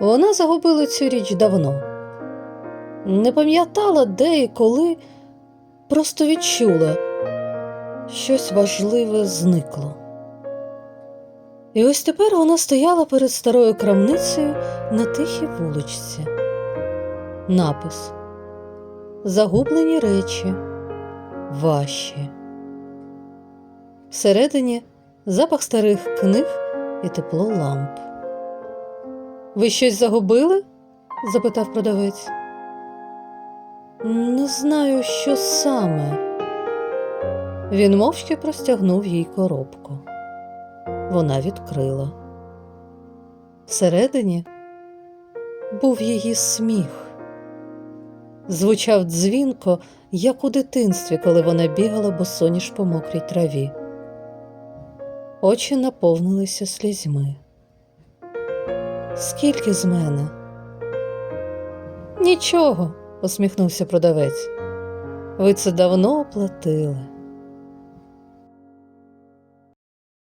Вона загубила цю річ давно. Не пам'ятала, де і коли, просто відчула, щось важливе зникло. І ось тепер вона стояла перед старою крамницею на тихій вуличці. Напис Загублені речі ваші. Всередині запах старих книг і тепло ламп. Ви щось загубили? запитав продавець. Не знаю, що саме. Він мовчки простягнув їй коробку. Вона відкрила. Всередині був її сміх. Звучав дзвінко, як у дитинстві, коли вона бігала босоніж по мокрій траві. Очі наповнилися слізьми. Скільки з мене? Нічого, усміхнувся продавець. Ви це давно оплатили.